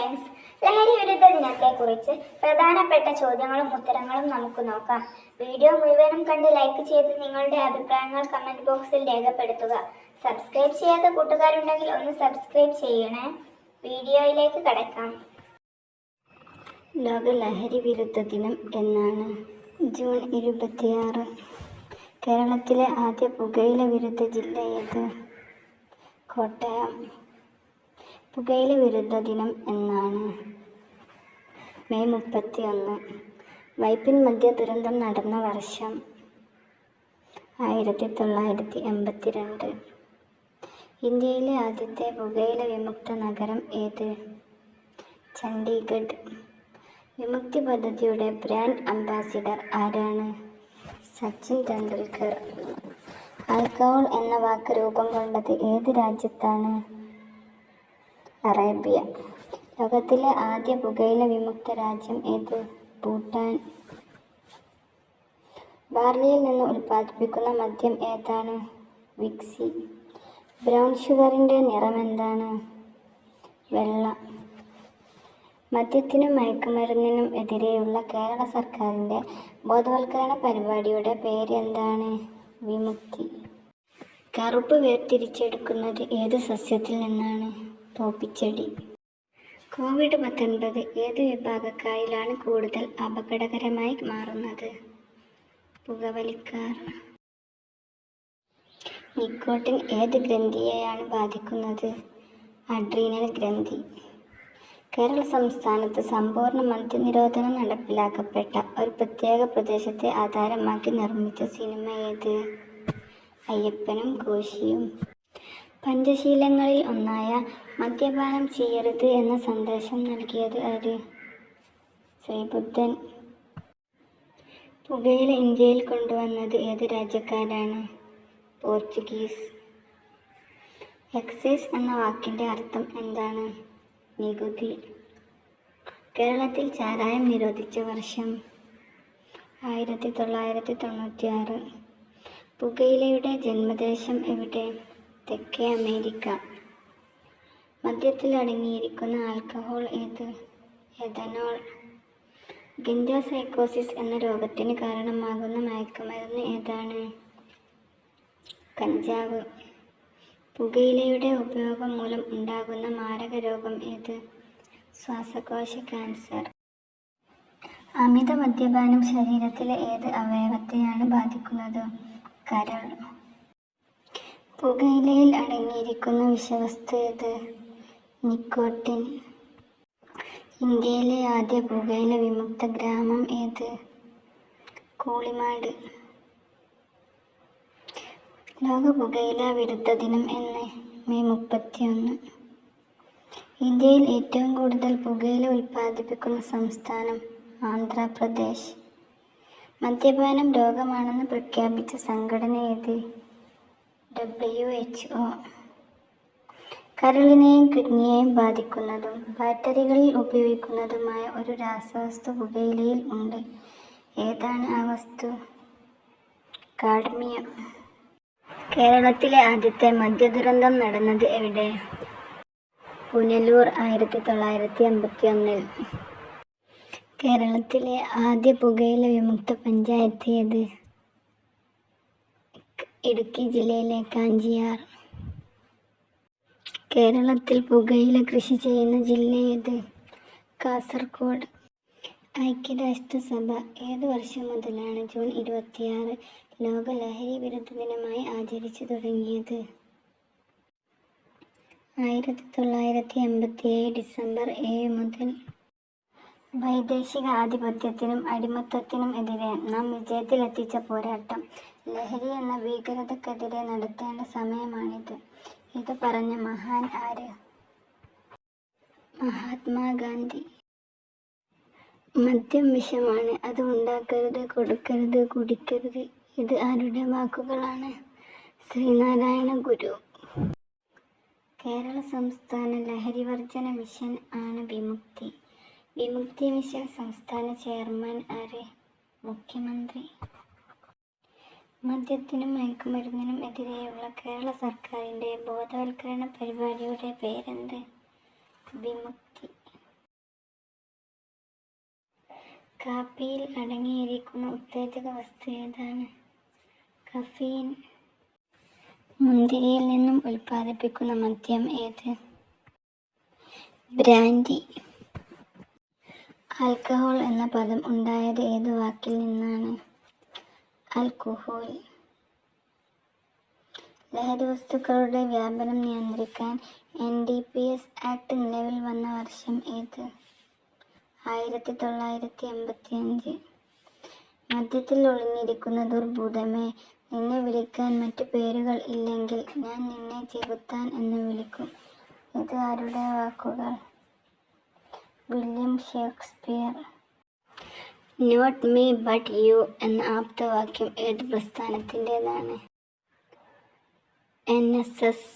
Friends ലഹരി വിരുദ്ധ ദിനത്തെക്കുറിച്ച് പ്രധാനപ്പെട്ട ചോദ്യങ്ങളും ഉത്തരങ്ങളും നമുക്ക് നോക്കാം. വീഡിയോ മുഴുവനും കണ്ട് ലൈക്ക് ചെയ്ത് നിങ്ങളുടെ അഭിപ്രായങ്ങൾ കമന്റ് ബോക്സിൽ രേഖപ്പെടുത്തുക. സബ്സ്ക്രൈബ് ചെയ്യാത്ത കൂട്ടുകാരുണ്ടെങ്കിൽ ഒന്ന് സബ്സ്ക്രൈബ് ചെയ്യണേ. വീഡിയോയിലേക്ക് കടക്കാം. ലോക ലഹരി വിരുദ്ധ ദിനം എന്നാണ് ജൂൺ ഇരുപത്തിയാറ്. കേരളത്തിലെ ആദ്യ പുകയില വിരുദ്ധ ജില്ല ഏത്? കോട്ടയം. പുകയില വിരുദ്ധ ദിനം എന്നാണ്. മെയ് മുപ്പത്തി ഒന്ന് വൈപ്പിൻ മധ്യ ദുരന്തം നടന്ന വർഷം ആയിരത്തി തൊള്ളായിരത്തി എൺപത്തി രണ്ട് ഇന്ത്യയിലെ ആദ്യത്തെ പുകയില വിമുക്ത നഗരം ഏത്? ചണ്ഡീഗഡ്. വിമുക്തി പദ്ധതിയുടെ ബ്രാൻഡ് അംബാസിഡർ ആരാണ്? സച്ചിൻ ടെണ്ടുൽക്കർ. ആൽക്കഹോൾ എന്ന വാക്ക് രൂപം കൊണ്ടത് ഏത് രാജ്യത്താണ്? അറേബ്യ. ലോകത്തിലെ ആദ്യ പുകയില വിമുക്ത രാജ്യം ഏത്? ഭൂട്ടാൻ. ബാർലിയിൽ നിന്ന് ഉൽപ്പാദിപ്പിക്കുന്ന മദ്യം ഏതാണ്? വിക്സി. ബ്രൗൺ ഷുഗറിന്റെ നിറം എന്താണ്? വെള്ള. മദ്യത്തിനും മയക്കുമരുന്നിനും എതിരെയുള്ള കേരള സർക്കാരിന്റെ ബോധവൽക്കരണ പരിപാടിയുടെ പേര് എന്താണ്? വിമുക്തി. കറുപ്പ് വേർതിരിച്ചെടുക്കുന്നത് ഏത് സസ്യത്തിൽ നിന്നാണ്? പോപ്പിച്ചെടി കോവിഡ് പത്തൊൻപത് ഏത് വിഭാഗക്കാരിലാണ് കൂടുതൽ അപകടകരമായി മാറുന്നത്? പുകവലിക്കാർ. നിക്കോട്ടിൻ ഏത് ഗ്രന്ഥിയെയാണ് ബാധിക്കുന്നത്? അഡ്രീനൽ ഗ്രന്ഥി. കേരള സംസ്ഥാനത്ത് സമ്പൂർണ മദ്യനിരോധനം നടപ്പിലാക്കപ്പെട്ട ഒരു പ്രത്യേക പ്രദേശത്തെ ആധാരമാക്കി നിർമ്മിച്ച സിനിമ ഏത്? അയ്യപ്പനും കോശിയും. പഞ്ചശീലങ്ങളിൽ ഒന്നായ മദ്യപാനം ചെയ്യരുത് എന്ന സന്ദേശം നൽകിയത് ആര്? ശ്രീബുദ്ധൻ. പുകയില ഇന്ത്യയിൽ കൊണ്ടുവന്നത് ഏത് രാജ്യക്കാരാണ്? പോർച്ചുഗീസ്. എക്സൈസ് എന്ന വാക്കിന്റെ അർത്ഥം എന്താണ്? നികുതി. കേരളത്തിൽ ചാരായം നിരോധിച്ച വർഷം ആയിരത്തി തൊള്ളായിരത്തി തൊണ്ണൂറ്റിയാറ് പുകയിലയുടെ ജന്മദേശം എവിടെ? തെക്കേ അമേരിക്ക. മദ്യത്തിൽ അടങ്ങിയിരിക്കുന്ന ആൽക്കഹോൾ ഏത് എഥനോൾ ഗിൻഡോസൈക്കോസിസ് എന്ന രോഗത്തിന് കാരണമാകുന്ന മയക്കുമരുന്ന് ഏതാണ്? കഞ്ചാവ്. പുകയിലയുടെ ഉപയോഗം മൂലം ഉണ്ടാകുന്ന മാരക രോഗം ഏത്? ശ്വാസകോശ ക്യാൻസർ. അമിത മദ്യപാനം ശരീരത്തിലെ ഏത് അവയവത്തെയാണ് ബാധിക്കുന്നത്? കരൾ. പുകയിലയിൽ അടങ്ങിയിരിക്കുന്ന വിഷവസ്തു ഏത്? നിക്കോട്ടിൻ. ഇന്ത്യയിലെ ആദ്യ പുകയില വിമുക്ത ഗ്രാമം ഏത്? കൂളിമാട്. ലോക പുകയില വിരുദ്ധ ദിനം എന്ന് മെയ് മുപ്പത്തിയൊന്ന്. ഇന്ത്യയിൽ ഏറ്റവും കൂടുതൽ പുകയില ഉൽപ്പാദിപ്പിക്കുന്ന സംസ്ഥാനം ആന്ധ്രാപ്രദേശ്. മദ്യപാനം രോഗമാണെന്ന് പ്രഖ്യാപിച്ച സംഘടന ഏത്? ഡബ്ല്യു എച്ച് ഒ കരളിനെയും കിഡ്നിയെയും ബാധിക്കുന്നതും ബാറ്ററികളിൽ ഉപയോഗിക്കുന്നതുമായ ഒരു രാസവസ്തു പുകയിലയിൽ ഉണ്ട്. ഏതാണ് ആ വസ്തു? കാഡ്മിയം. കേരളത്തിലെ ആദ്യത്തെ മദ്യദുരന്തം നടന്നത് എവിടെ? പുനലൂർ ആയിരത്തി തൊള്ളായിരത്തി അമ്പത്തി ഒന്നിൽ കേരളത്തിലെ ആദ്യ പുകയില വിമുക്ത പഞ്ചായത്ത് ഏത്? ഇടുക്കി ജില്ലയിലെ കാഞ്ചിയാർ. കേരളത്തിൽ പുകയില കൃഷി ചെയ്യുന്ന ജില്ലയേത് കാസർഗോഡ്. ഐക്യരാഷ്ട്രസഭ ഏത് വർഷം മുതലാണ് ജൂൺ ഇരുപത്തിയാറ് ലോക ലഹരി വിരുദ്ധ ദിനമായി ആചരിച്ചു തുടങ്ങിയത്? ആയിരത്തി തൊള്ളായിരത്തി എൺപത്തി ഏഴ് ഡിസംബർ ഏഴ് മുതൽ വൈദേശിക ആധിപത്യത്തിനും അടിമത്തത്തിനും എതിരെ നാം വിജയത്തിലെത്തിച്ച പോരാട്ടം. ലഹരി എന്ന ഭീകരതക്കെതിരെ നടത്തേണ്ട സമയമാണിത്. ഇത് പറഞ്ഞ മഹാൻ ആര്? മഹാത്മാഗാന്ധി. മദ്യം വിഷമാണ്. അത് ഉണ്ടാക്കരുത് കൊടുക്കരുത് കുടിക്കരുത്. ഇത് ആരുടെ വാക്കുകളാണ്? ശ്രീനാരായണ ഗുരു. കേരള സംസ്ഥാന ലഹരി വർജന മിഷൻ ആണ് വിമുക്തി. വിമുക്തി മിഷൻ സംസ്ഥാന ചെയർമാൻ ആര്? മുഖ്യമന്ത്രി. മദ്യത്തിനും മയക്കുമരുന്നിനും എതിരെയുള്ള കേരള സർക്കാരിന്റെ ബോധവൽക്കരണ പരിപാടിയുടെ പേരെന്ത്? വിമുക്തി. കാപ്പിയിൽ അടങ്ങിയിരിക്കുന്ന ഉത്തേജക വസ്തു ഏതാണ്? കഫീൻ. മുന്തിരിയിൽ നിന്നും ഉൽപ്പാദിപ്പിക്കുന്ന മദ്യം ഏത്? ബ്രാൻഡി. ആൽക്കഹോൾ എന്ന പദം ഉണ്ടായത് ഏത് വാക്കിൽ നിന്നാണ്? ആൽക്കഹോൾ ലഹരി വസ്തുക്കളുടെ വ്യാപനം നിയന്ത്രിക്കാൻ N D P S act നിലവിൽ വന്ന വർഷം ഏത്? ആയിരത്തി തൊള്ളായിരത്തി എൺപത്തി അഞ്ച് മദ്യത്തിൽ ഒളിഞ്ഞിരിക്കുന്ന ദുർഭൂതമേ നിന്നെ വിളിക്കാൻ മറ്റു പേരുകൾ ഇല്ലെങ്കിൽ ഞാൻ നിന്നെ ചെകുത്താൻ എന്ന് വിളിക്കും. ഇത് ആരുടെ വാക്കുകൾ? William Shakespeare not me but you എന്ന ആപ്തവാക്യം ഏത് പ്രസ്ഥാനത്തിന്റെതാണ്? എൻ എസ് എസ്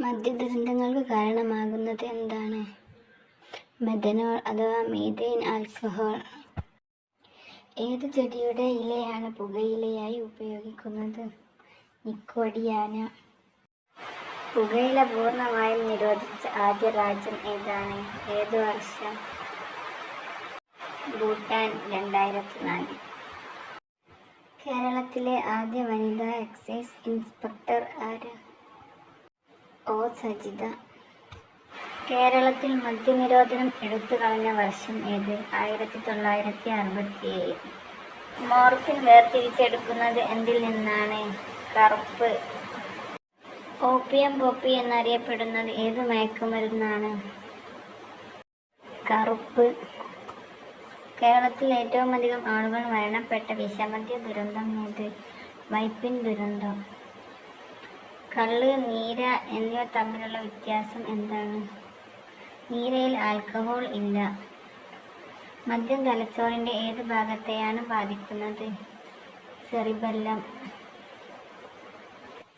മദ്യദുരന്തങ്ങൾക്ക് കാരണമാകുന്നത് എന്താണ്? മെഥനോൾ അഥവാ മീഥൈൻ ആൽക്കഹോൾ ഏത് ചെടിയുടെ ഇലയാണ് പുകയിലയായി ഉപയോഗിക്കുന്നത്? നിക്കോഡിയാന പുകയില പൂർണമായും നിരോധിച്ച ആദ്യ രാജ്യം ഏതാണ്? ഏത് വർഷം? ഭൂട്ടാൻ രണ്ടായിരത്തി നാല് കേരളത്തിലെ ആദ്യ വനിതാ എക്സൈസ് ഇൻസ്പെക്ടർ ആര്? ഒ. സജിത. കേരളത്തിൽ മദ്യനിരോധനം എടുത്തു കളഞ്ഞ വർഷം ഏത്? ആയിരത്തി തൊള്ളായിരത്തി അറുപത്തി ഏഴ് മോർഫിൻ വേർതിരിച്ചെടുക്കുന്നത് എന്തിൽ നിന്നാണ്? കറുപ്പ് ഓപ്പിയം പോപ്പി എന്നറിയപ്പെടുന്നത് ഏത് മയക്കുമരുന്നാണ്? കറുപ്പ്. കേരളത്തിൽ ഏറ്റവും അധികം ആളുകൾ മരണപ്പെട്ട വിഷമദ്യ ദുരന്തം ഏത്? വൈപ്പിൻ ദുരന്തം. കള്ള് നീര എന്നിവ തമ്മിലുള്ള വ്യത്യാസം എന്താണ്? നീരയിൽ ആൽക്കഹോൾ ഇല്ല. മദ്യം തലച്ചോറിന്റെ ഏത് ഭാഗത്തെയാണ് ബാധിക്കുന്നത്? സെറിബെല്ലം.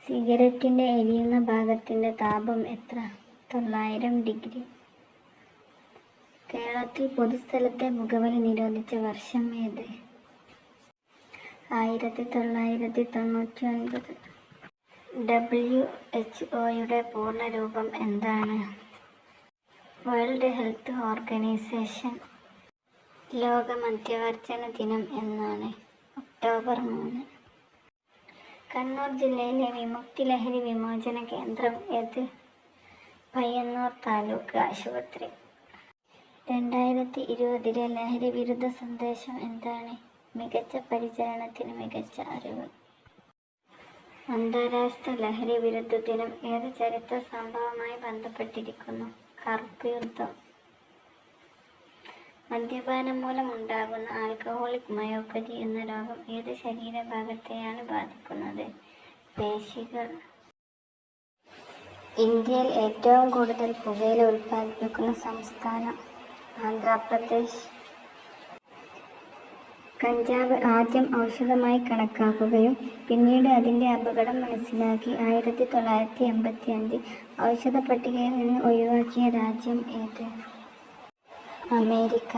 സിഗരറ്റിന്റെ എരിയുന്ന ഭാഗത്തിന്റെ താപം എത്ര? തൊള്ളായിരം ഡിഗ്രി. കേരളത്തിൽ പൊതുസ്ഥലത്തെ പുകവലി നിരോധിച്ച വർഷം ഏത്? ആയിരത്തി തൊള്ളായിരത്തി തൊണ്ണൂറ്റി ഒൻപത് ഡബ്ല്യു എച്ച് ഒയുടെ പൂർണരൂപം എന്താണ്? World Health Organization. ലോക മധ്യവർജന ദിനം എന്നാണ് ഒക്ടോബർ മൂന്ന്. കണ്ണൂർ ജില്ലയിലെ വിമുക്തി ലഹരി വിമോചന കേന്ദ്രം ഏത്? പയ്യന്നൂർ താലൂക്ക് ആശുപത്രി. രണ്ടായിരത്തി ഇരുപതിലെ ലഹരി വിരുദ്ധ സന്ദേശം എന്താണ്? മികച്ച പരിചരണത്തിന് മികച്ച അറിവ്. അന്താരാഷ്ട്ര ലഹരി വിരുദ്ധ ദിനം ഏത് ചരിത്ര സംഭവവുമായി ബന്ധപ്പെട്ടിരിക്കുന്നു? കറുപ്പ് യുദ്ധം. മദ്യപാനം മൂലം ഉണ്ടാകുന്ന ആൽക്കഹോളിക് മയോപ്പതി എന്ന രോഗം ഏത് ശരീരഭാഗത്തെയാണ് ബാധിക്കുന്നത്? പേശികൾ. ഇന്ത്യയിൽ ഏറ്റവും കൂടുതൽ പുകയില ഉൽപ്പാദിപ്പിക്കുന്ന സംസ്ഥാനം ആന്ധ്രാപ്രദേശ്. കഞ്ചാവ് ആദ്യം ഔഷധമായി കണക്കാക്കുകയും പിന്നീട് അതിന്റെ അപകടം മനസ്സിലാക്കി ആയിരത്തി തൊള്ളായിരത്തി എൺപത്തി അഞ്ചിൽ ഔഷധ പട്ടികയിൽ നിന്ന് ഒഴിവാക്കിയ രാജ്യം ഏത്? അമേരിക്ക.